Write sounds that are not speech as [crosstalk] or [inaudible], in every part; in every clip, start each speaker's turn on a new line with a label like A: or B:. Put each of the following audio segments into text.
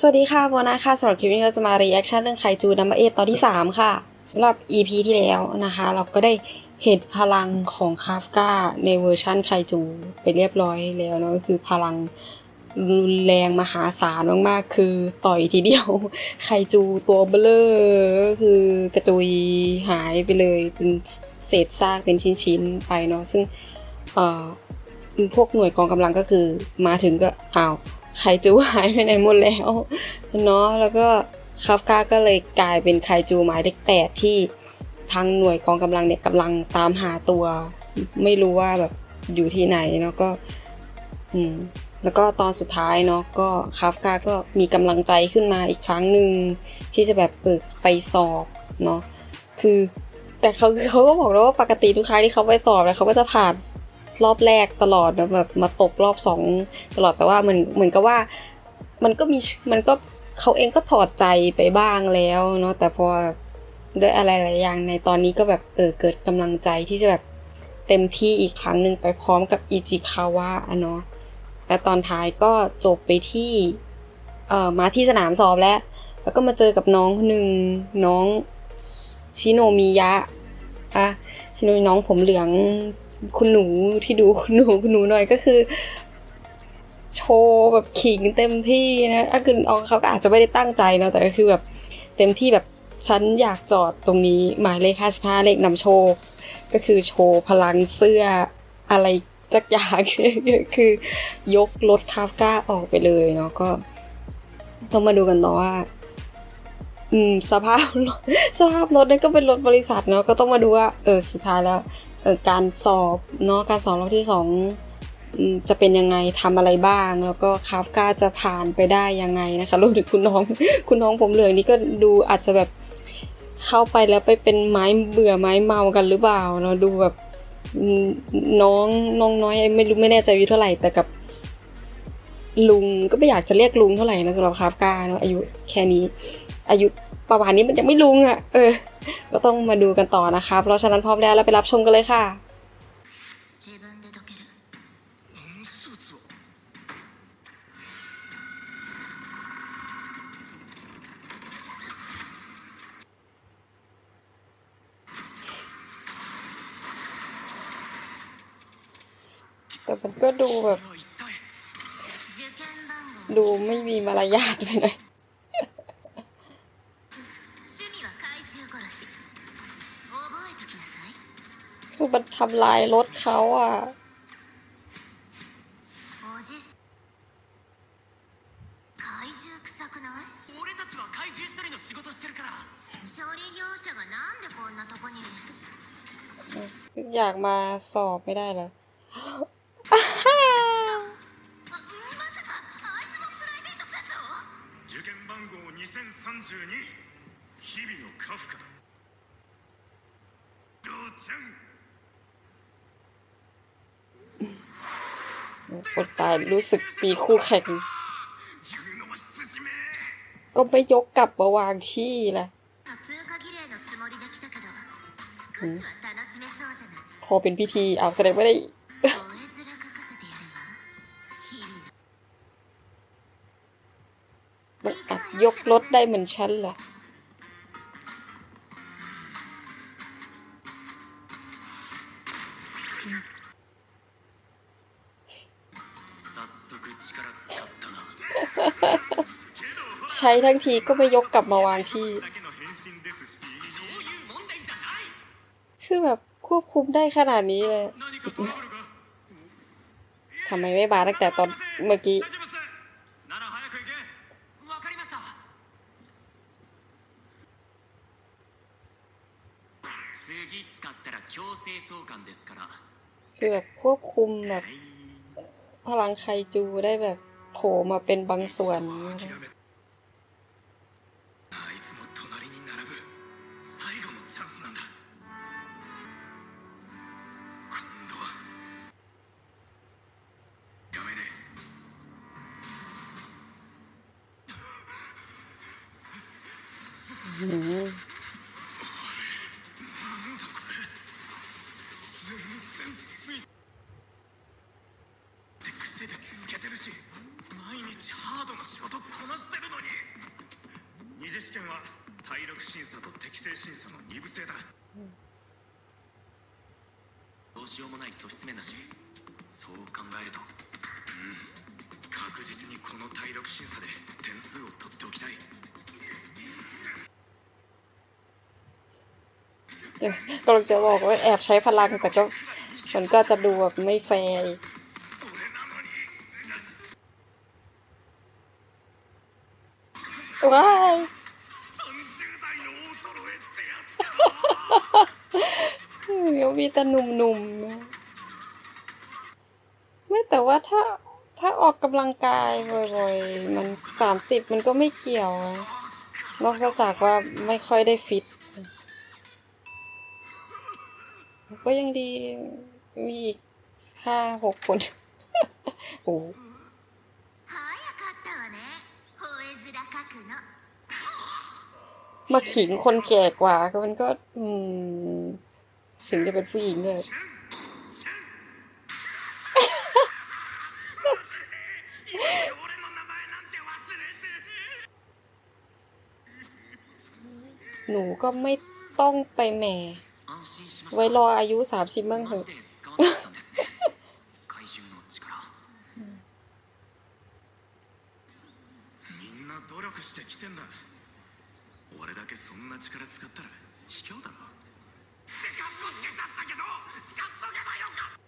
A: สวัสดีค่ะโบนาค่ะสำหรับคลิปนี้เราจะมารีแอคชั่นเรื่องไคจูนัมเบอร์เอตอนที่ 3 ค่ะสำหรับ EP ที่แล้วนะคะ เราก็ได้เห็นพลังของคาฟกาในเวอร์ชั่นไคจูไปเรียบร้อยแล้วเนาะก็คือพลังรุนแรงมหาศาลมากๆ คือต่อยทีเดียว ไคจูตัวเบลอก็คือกระจุยหายไปเลยเป็นเศษซากเป็นชิ้นๆไปเนาะซึ่งพวกหน่วยกองกำลังก็คือมาถึงก็อ้าว ไคจูหายไปไหนหมดแล้วเนาะแล้วก็คาฟกาก็เลยกลายเป็นไคจูหมายเลขแปดที่ทางหน่วยกองกำลังเนี่ยกำลังตามหาตัว ไม่รู้ว่าแบบอยู่ที่ไหนเนาะก็อืมแล้วก็ตอนสุดท้ายเนาะก็คาฟกาก็มีกำลังใจขึ้นมาอีกครั้งหนึ่งที่จะแบบเปิดไปสอบเนาะคือ แต่เขาเขาก็บอกแล้วว่าปกติทุกครั้งที่เขาไปสอบแล้วเขาก็จะผ่าน รอบแรกตลอดนะแบบมาตกรอบสองตลอดแต่ว่าเหมือนเหมือนกับว่า มันก็มีมันก็เขาเองก็ถอดใจไปบ้างแล้วเนาะแต่พอด้วยอะไรหลายอย่างในตอนนี้ก็แบบเออเกิดกำลังใจที่จะแบบเต็มที่อีกครั้งหนึ่งไปพร้อมกับอิจิคาวะเนาะและตอนท้ายก็จบไปที่เอ่อมาที่สนามสอบแล้ว แล้วก็มาเจอกับน้องคนหนึ่งน้องชิโนมิยะอะชิโนมิน้องผมเหลือง คุณหนูที่ดูคุณหนูคุณหนูหน่อยก็คือ โชว์แบบขิงเต็มที่นะอะคือเอาเขาก็อาจจะไม่ได้ตั้งใจนะแต่ก็คือแบบเต็มที่แบบฉันอยากจอดตรงนี้หมายเลขห้าสิบห้าเลขนำโชค ก็คือโชว์พลังเสื้ออะไรสักอย่างคือยกรถคาฟก้าออกไปเลยเนาะก็ต้องมาดูกันต่อว่า อืม สภาพรถสภาพรถนั่นก็เป็นรถบริษัทเนาะก็ต้องมาดูว่า เออ สุดท้ายแล้ว การสอบเนาะการสอบรอบที่สองจะเป็นยังไงทำอะไรบ้าง แล้วก็คาฟกาจะผ่านไปได้ยังไงนะคะรวมถึงคุณน้องคุณน้องผมเหลืองนี่ก็ดูอาจจะแบบเข้าไปแล้วไปเป็นไม้เบื่อไม้เมากันหรือเปล่าเนาะดูแบบน้องน้องน้อยไม่รู้ไม่แน่ใจอายุเท่าไหร่แต่กับลุงก็ไม่อยากจะเรียกลุงเท่าไหร่นะสำหรับคาฟกาเนาะอายุแค่นี้ อายุประมาณนี้มันยังไม่ลุงอะ่ะ เออ ก็ต้องมาดูกันต่อนะคะ เพราะฉะนั้นพร้อมแล้วเราไปรับชมกันเลยค่ะแต่มันก็ดูแบบ ดูไม่มีมารยาทไปหน่อย คือมันทำลายรถเขาอะอยากมาสอบไม่ได้เหรอ รู้สึกมีคู่แข่ง ก็ไม่ยกกลับมาวางที่ละพอเป็นพิธีเอาแสดงไม่ได้มันอับยกรถได้เหมือนฉันเหรอ ใช้ทั้งทีก็ไม่ยกกลับมาวางที่ คือแบบควบคุมได้ขนาดนี้เลย ทำไมไม่บาตั้งแต่ตอนเมื่อกี้คือแบบควบคุมแบบ พลังไคจูได้แบบโผล่มาเป็นบางส่วน
B: 諦め
C: しようもない素質面だしそう考えると
B: 確実にこの体力審査で点数を取っておきたい
A: กำลังจะบอกว่าแอบใช้พลังแต่ก็มันก็จะดูแบบไม่แฟร์อีก ยมีแต่หนุ่มๆนะไม่แต่ว่าถ้าถ้าออกกำลังกายบ่อยๆ มันสามสิบมันก็ไม่เกี่ยวนอกจากว่าไม่ค่อยได้ฟิต ก็ยังดีมีอีกห้าหกคนโอ้มาขิงคนแก่กว่าก็มันก็ อืม ถึงจะเป็นผู้หญิงเลย
B: 俺の名前なんて忘れて
A: หนูก็ไม่ต้องไปแหม่
C: 安心しました
A: ไว้รออายุสามสิบมั่งเถ
C: マ
A: อะ
C: ジで使わなかったんですね怪獣の力
B: みんな努力してきてんだ俺だけそんな力使ったら卑怯だろってカッコ つけちゃったけど使っとけばよかった。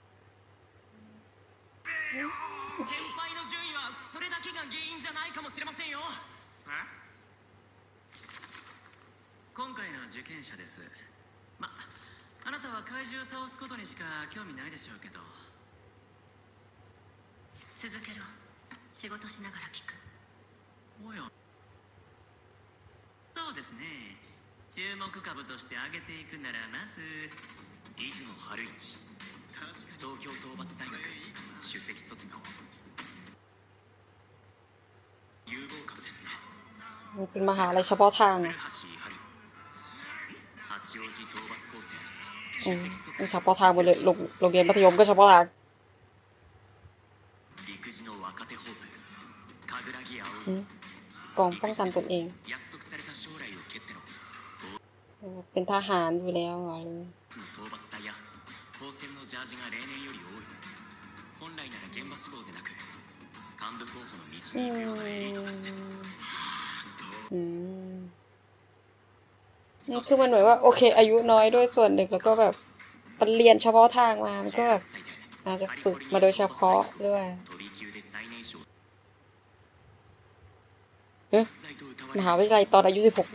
C: 先輩の順位はそれだけが原因じゃないかもしれませんよ。今回の受験者です。まあなたは怪獣を倒すことにしか興味ないでしょうけど。
D: 続けろ。仕事しながら聞く。
C: おや。そうですね注目株として挙げていくならまず出雲春一東京討伐大学首席卒業有望株ですね
A: มันเป็นมหาลัยเฉพาะทาง
C: 古
A: อ่ะ
C: 橋春八王子討伐高専
A: อื
C: 首
A: ม
C: 席
A: มัน
C: 卒
A: เฉพาะทางหมดเลยโรงโรงเรียนมัธยมก็เฉพาะทาง
C: 陸自の若手ホープ神楽木
A: อื
C: 葵
A: มกองป้องกันตนเอง เป็นทหารอยู่แล้วเหรออืมคือมันเหมือนว่าโอเค อายุน้อยด้วยส่วนหนึ่งแล้วก็แบบมัเรียนเฉพาะทางมา มันก็แบบอาจจะฝึกมาโดยเฉพาะด้วยมหาวิทยาลัยตอนอายุสิบหก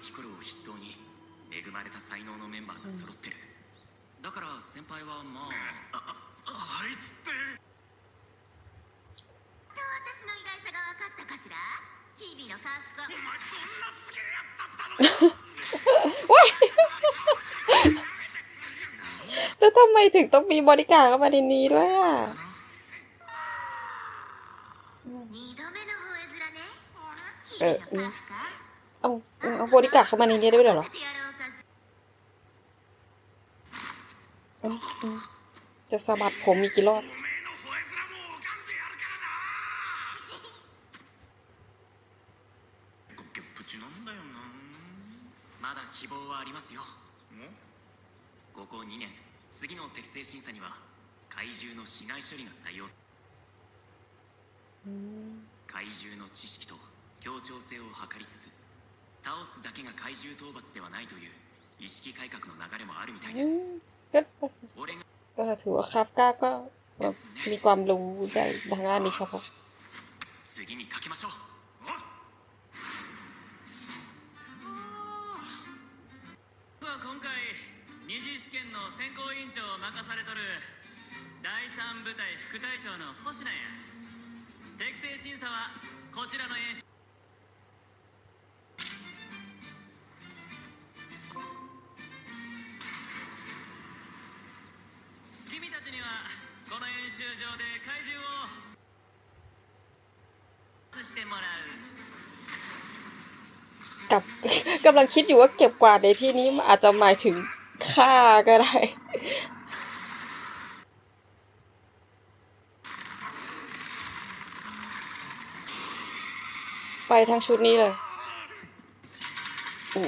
C: 篠宮貴子るを筆頭に恵まれた才能のメンバーが揃ってる、だから先輩はまあ
B: あいつって
D: と私の意外さが分かったかしら日々のカフカ
B: お前そんな好きやったったのか
A: แล้วทำไมถึงต้องมีบริการดเข้ามาในนี้ด้วยอ่ะ
D: 二度目
A: เอาเอาบริการดเข้ามาในนี้ด้วยเหรอ
D: させてやろうかしら
A: อืมอืมจะสะบัดผมมีกี่รอบ
B: おめえの吠え面も拝んでやるからなゴッケプチなんだよな
C: まだ希望はありますよ
B: も
C: ここ2年次の適正審査には怪獣の市内処理が採用怪獣の知識と協調性を図りつつ 倒すだけが怪獣討伐ではないという意識改革の流れもあるみたい
A: อื
C: です
A: มก็
C: 俺が
A: ก็ถือว่าคาฟก้าก็แบบมีความรู้ได้ทางด้านนี้เฉพาะ
C: 次にかけましょう僕は今回二次試験の選考委員長を任されとる第三部隊副隊長の星名や適正審査はこちらの演習
A: กับกำลังคิดอยู่ว่าเก็บกวาดในที่นี้มันอาจจะหมายถึงฆ่าก็ได้ไปทั้งชุดนี้เลย อู้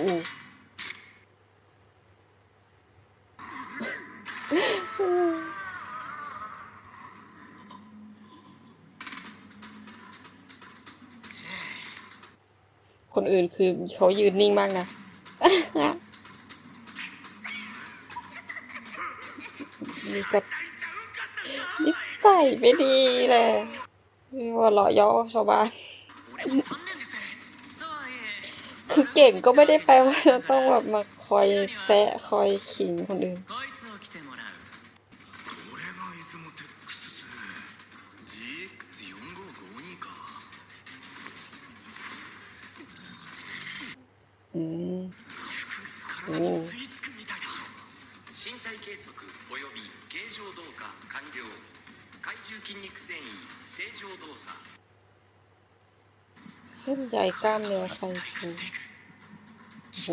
A: คนอื่นคือเขายืนนิ่งมากนะ นี่ก็นิสัยไม่ดีเลยว่าหลาะย่อชาวบ้าน คือเก่งก็ไม่ได้แปลว่าจะต้องแบบมาคอยแซะคอยขิงคนอื่น ใหญ่กล้ามเนื้อใครฟูโห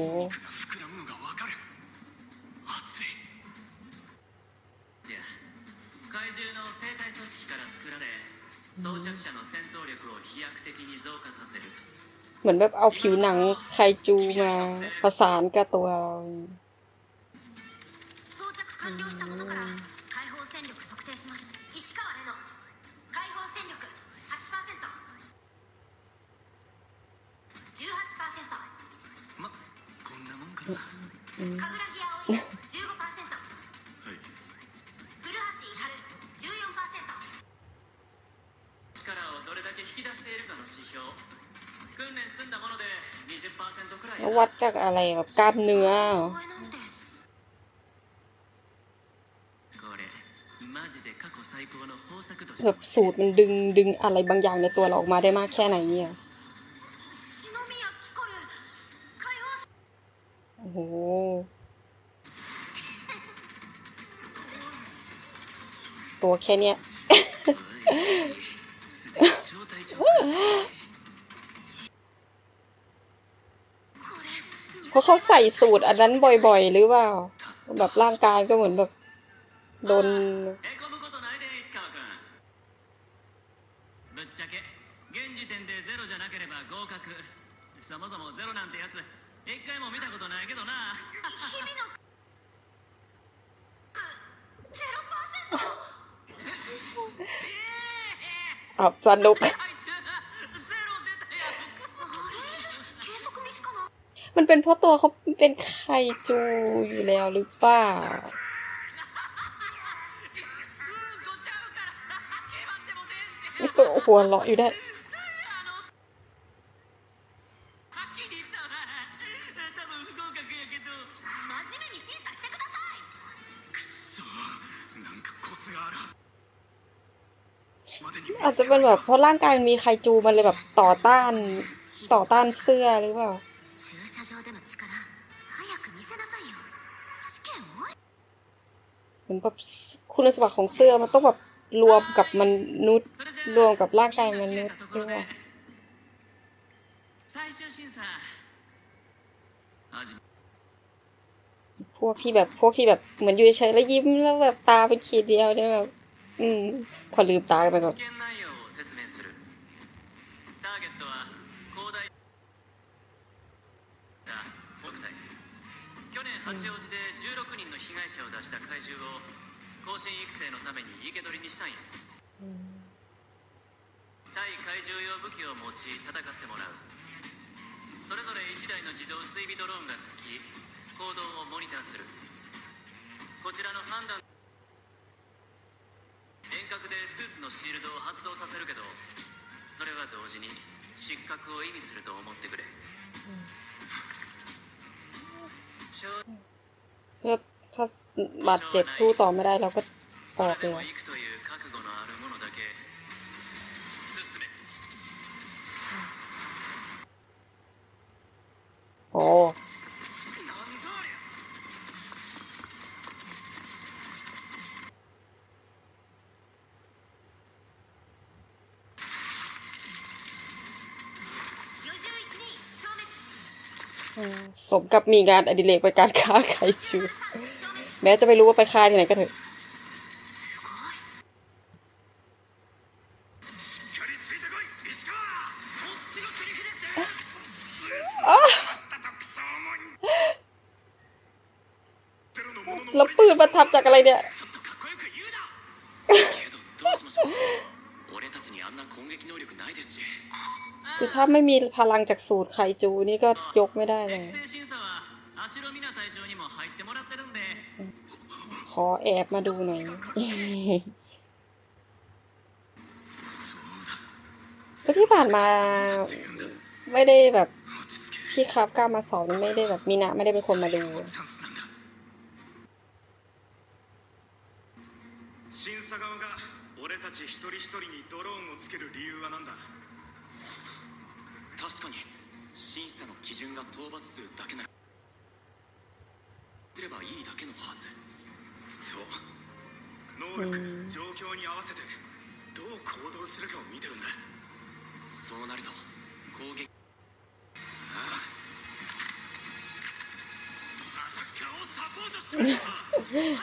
A: เหมือนแบบเอาผิวหนังไคจูมาประสานกับตัวเรา ววัดจากอะไรแบบกล้ามเนื้อแบบสูตรมันดึงดึงอะไรบางอย่างในตัวเราออกมาได้มากแค่ไหนเนี่ย แค่เนี้ย
C: すでに招待状
D: これ
A: เพราะเขาใส่สูตรอันนั้นบ่อยๆ หรือเปล่า แบบร่างกายก็เหมือนแบบ โดน
C: へこむことないで市川君ぶっちゃけ現時点でゼロじゃなければ合格そもそもゼロなんてやつ一回も見たことないけどな
D: 日々の
A: อับสนุก มันเป็นเพราะตัวเขาเป็นไคจูอยู่แล้วหรือเปล่าหัวเราะอยู่ได้ันแบบเพราะร่างกายมันมีไคจูมันเลยแบบต่อต้านต่อต้านเสื้อหรือเปล่าเหมือนแบบคุณสมบัติของเสื้อมันต้องแบบรวมกับมน,นุษย์รวมกับร่างกายมนุษย์
C: ด้วย
A: พวกที่แบบพวกที่แบบเหมือนอยู่เฉยแล้วยิ้มแล้วแบบตาเป็นขีดเดียวเนี่ยแบบ อืม พอลืมตาไปแบบ
C: 八王子で16人の被害者を出した怪獣を後進育成のために生け捕りにしたんや。対怪獣用武器を用い戦ってもらう。それぞれ1台の自動追尾ドローンがつき行動をモニターする。こちらの判断。遠隔でスーツのシールドを発動させるけどそれは同時に失格を意味すると思ってくれ、
A: ถ้าบาดเจ็บสู้ต่อไม่ได้เราก็ออกเลย สมกับมีงานอดิเรกเป็นการค้าขายชูแม้จะไม่รู้ว่าไปค้าที่ไหนก็เถอะแล้วปืนมาทับจากอะไรเนี่ย คือถ้าไม่มีพลังจากสูตรไคจูนี่ก็ยกไม่ได้เลย ขอแอบมาดูหน่อยก็ที่ผ่านมาไม่ได้แบบที่ครับกล้ามาสอนไม่ได้แบบมีนะไม่ได้เป็นคนมาดู
B: たち一人一人にドローンをつける理由は何だ？
E: 確かに審査の基準が討伐数だけならすればいいだけのはず。
B: そう。能力状況に合わせてどう行動するかを見てるんだ。
E: そうなると攻撃
B: ああ。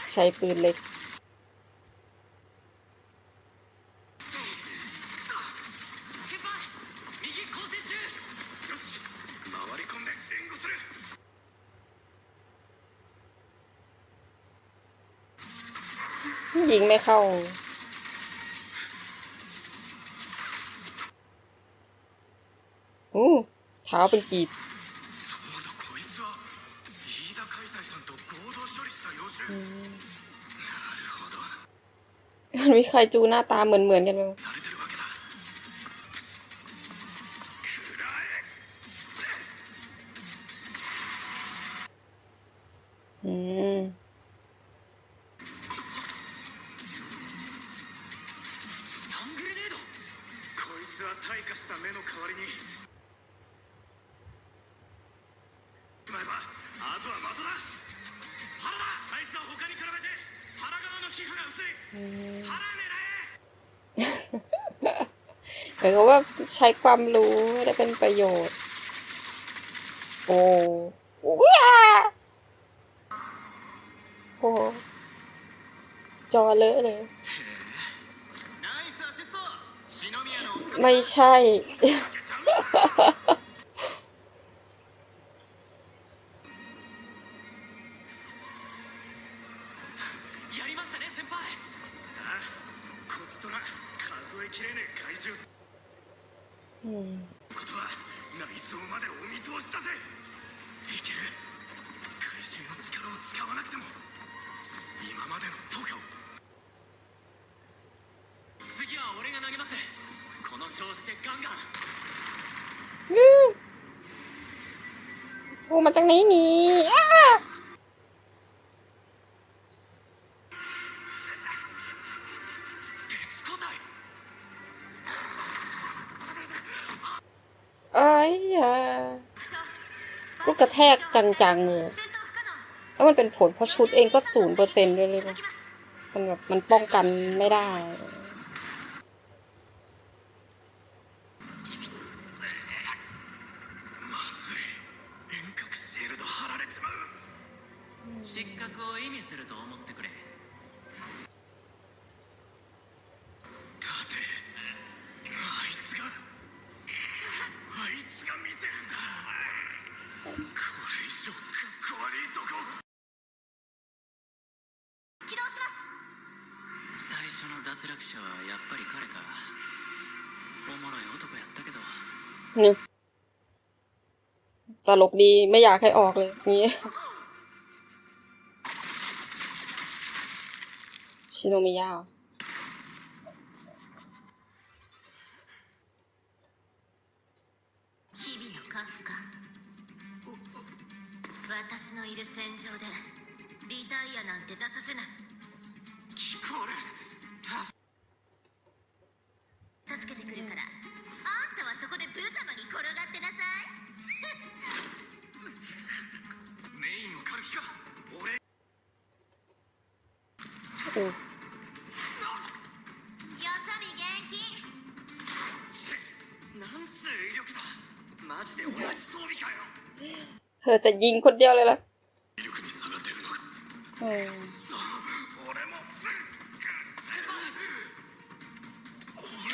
A: ใช้ [laughs] ปืนเล็ก ไม่เข้า อู้เท้าเป็นจีบมีใครจูหน้าตาเหมือนเหมือนกันไหมอืม เหมือนกับว่าใช้ความรู้ไม่ได้เป็นประโยชน์ โอ้ว้าโอ้จอเลอะเลย
C: ナイスアシスト篠宮の追っかけ
A: ไม่ใช่
C: やりましたね先輩
B: ああこちとな数えきれねえ怪獣
A: うん、
B: ことはまでお見通しだぜいける回収の力を使わなくても今までの効果を
C: 次は俺が投げますこの調子でガンガン
A: うん。おま
D: ちゃ
A: んがいいあ ทกจังๆเลย
D: 戦闘不可能
A: แล้วมันเป็นผลเพราะชุดเองก็ศูนย์เปอร์เซ็นต์ด้วยเลย
D: 続
A: นะ
D: きます
A: มันแบบมันป้องกันไม่ได้
B: まずい遠隔シールド貼られちまう
C: 失格を意味すると思っ
A: ตลกดีไม่อยากให้ออกเลยนี่ ชิโนมิยะ
D: 日々のカフカ私のいる戦場でリタイアなんて出させない
A: ธอจะยิงคนเดียวเลยล่ะ
B: 威力に下がってるのか
A: เออ
B: 俺も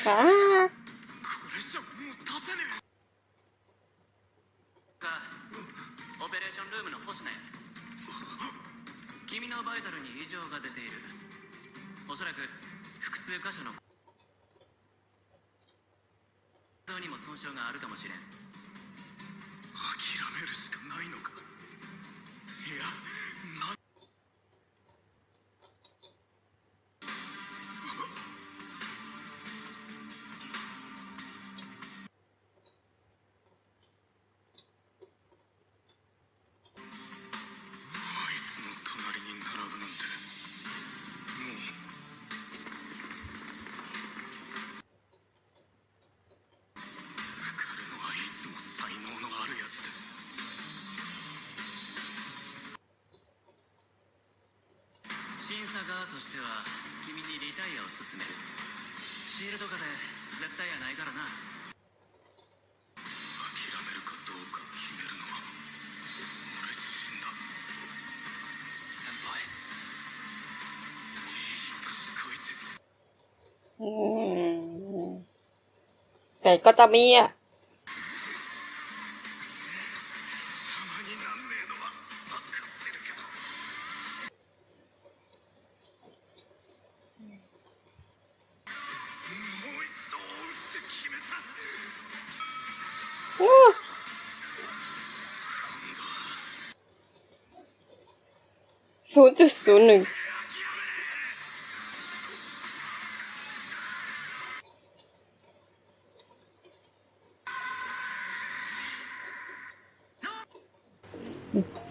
A: ค่ะ
B: これじゃもう立てねえ
C: かオペレーションルームの星名や君のバイタルに異常が出ているおそらく複数箇所の心臓にも損傷があるかもしれん
B: 諦めるしか ないのかいや
C: 審査側としては君にリタイアを勧めるシールド化で絶対やないからな
B: 諦めるかどうか決めるのは俺自身だ
C: 先輩
B: いい年こいて
A: อืมแต่ก็จะมีอ่ะ ศูนย์จุดศูนย์หนึ่ง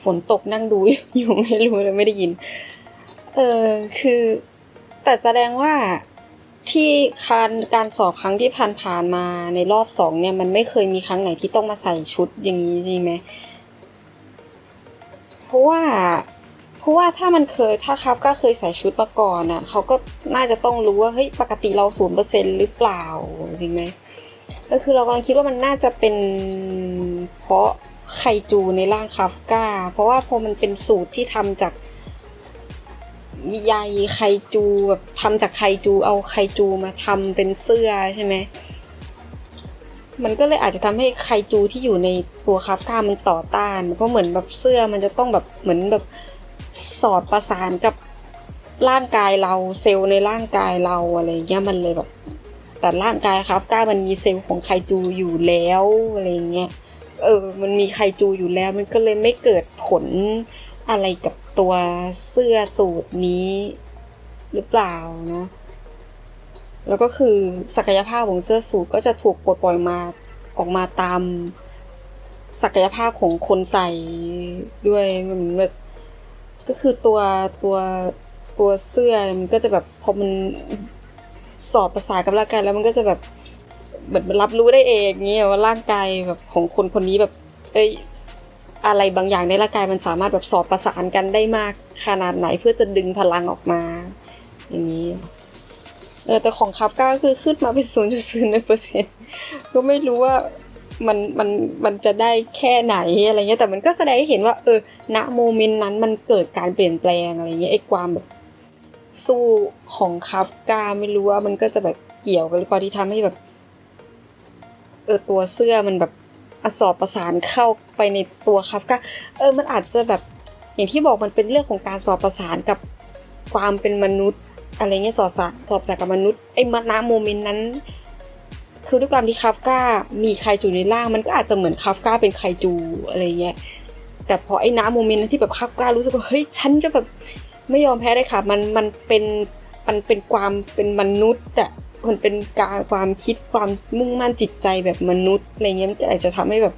A: ฝนตกนั่งดูอยู่ไม่รู้เลยไม่ได้ยิน เออคือ แต่แสดงว่าที่การการสอบครั้งที่ผ่านๆมาในรอบสองเนี่ย มันไม่เคยมีครั้งไหนที่ต้องมาใส่ชุดอย่างนี้จริงไหม เพราะว่า เพราะว่าถ้ามันเคยถ้าครับก็เคยใส่ชุดมาก่อนอะเขาก็น่าจะต้องรู้ว่าเฮ้ยปกติเราศูนย์เปอร์เซ็นหรือเปล่าจริงไหมก็คือเรากำลังคิดว่ามันน่าจะเป็นเพราะไคจูในร่างคาฟก้า เพราะว่าพอมันเป็นสูตรที่ทำจากใยไคจูแบบทำจากไคจูเอาไคจูมาทำเป็นเสื้อใช่ไหมมันก็เลยอาจจะทำให้ไคจูที่อยู่ในตัวคาฟก้ามันต่อต้าน เพราะเหมือนแบบเสื้อมันจะต้องแบบเหมือนแบบ สอดประสานกับร่างกายเราเซลล์ในร่างกายเราอะไรเงี้ยมันเลยแบบแต่ร่างกายคาฟก้ามันมีเซลล์ของไคจูอยู่แล้วอะไรเงี้ยเออ มันมีไคจูอยู่แล้ว มันก็เลยไม่เกิดผลอะไรกับตัวเสื้อสูตรนี้หรือเปล่าเนาะแล้วก็คือศักยภาพของเสื้อสูทก็จะถูกปลดปล่อยมาออกมาตามศักยภาพของคนใส่ด้วยมันแบบ ก็คือตัวตัวตัวเสื้อมันก็จะแบบพอมันสอบประสานกับร่างกายแล้วมันก็จะแบบเหมือนมันรับรู้ได้เองเงี้ยว่าร่างกายแบบของคนคนนี้แบบ เอ้ยอะไรบางอย่างในร่างกายมันสามารถแบบสอบประสานกันได้มากขนาดไหนเพื่อจะดึงพลังออกมา อย่างนี้เออแต่ของคับก้าคือขึ้นมาเป็นศูนย์จุดศูนย์หนึ่งเปอร์เซ็นก็ไม่รู้ว่า มันมันมันจะได้แค่ไหนอะไรเงี้ยแต่มันก็แสดงให้เห็นว่า เออณโมเมนต์นั้นมันเกิดการเปลี่ยนแปลงอะไรเงี้ยไอ้ความแบบสู้ของคับกาไม่รู้ว่ามันก็จะแบบเกี่ยวกันหรือเปล่าที่ทำให้แบบ เออตัวเสื้อมันแบบอสอบประสานเข้าไปในตัวคับกาเออมันอาจจะแบบอย่างที่บอกมันเป็นเรื่องของการสอบประสานกับความเป็นมนุษย์ อะไรเงี้ยสอบสารสอบสารกับมนุษย์ไอ้มานาโมเมนต์นั้น คือด้วยความที่คาฟก้ามีไคจูในร่าง มันก็อาจจะเหมือนคาฟก้าเป็นไคจูอะไรเงี้ยแต่พอไอ้น้ำโมเมนต์นั้นที่แบบคาฟก้ารู้สึกว่าเฮ้ยฉันจะแบบไม่ยอมแพ้เลยค่ะ มันมันเป็นมันเป็นความเป็นมนุษย์อะมันเป็นการความคิดความมุ่งมั่นจิตใจแบบมนุษย์อะไรเงี้ยมันอาจจะทำให้แบบ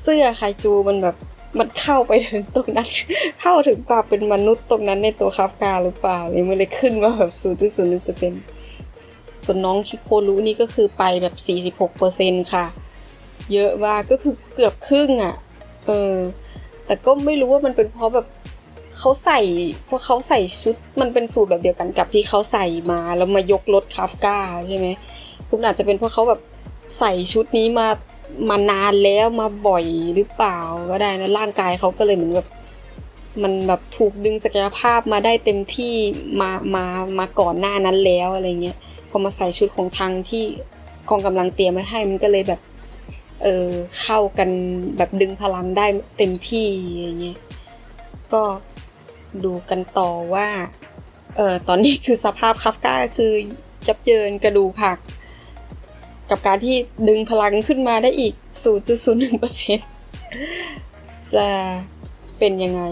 A: เสื้อไคจูมันแบบมันเข้าไปถึงตรงนั้น เข้าถึงความเป็นมนุษย์ตรงนั้นในตัวคาฟกาหรือเปล่าเลยมันเลยขึ้นมาแบบศูนย์จุดศูนย์หนึ่งเปอร์เซ็นต์ ส่วนน้องคิโครุนี่ก็คือไปแบบสี่สิบหกเปอร์เซ็นค่ะ เยอะมากก็คือเกือบครึ่งอะ เออ แต่ก็ไม่รู้ว่ามันเป็นเพราะแบบเขาใส่เพราะเขาใส่ชุดมันเป็นสูตรแบบเดียวกันกับที่เขาใส่มาแล้วมายกรถคาฟกาใช่ไหมคือมันอาจจะเป็นเพราะเขาแบบใส่ชุดนี้มามานานแล้วมาบ่อยหรือเปล่าก็ได้นะร่างกายเขาก็เลยเหมือนแบบมันแบบถูกดึงศักยภาพมาได้เต็มที่มามามาก่อนหน้านั้นแล้วอะไรเงี้ย พอมาใส่ชุดของทางที่กองกำลังเตรียมไว้ให้มันก็เลยแบบเออเข้ากันแบบดึงพลังได้เต็มที่อย่างเงี้ยก็ดูกันต่อว่าเออตอนนี้คือสภาพคัฟก้าคือจับเยินกระดูกหัก กับการที่ดึงพลังขึ้นมาได้อีก 0.01%จะ เป็นยังไง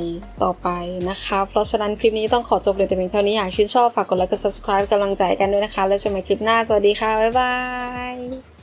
A: ต่อไปนะคะ เพราะฉะนั้นคลิปนี้ต้องขอจบเลยแต่เพียงเท่านี้หากชื่นชอบฝากกดไลค์กด subscribe กำลังใจกันด้วยนะคะ แล้วเจอกันใหม่คลิปหน้า สวัสดีค่ะ บ๊ายบาย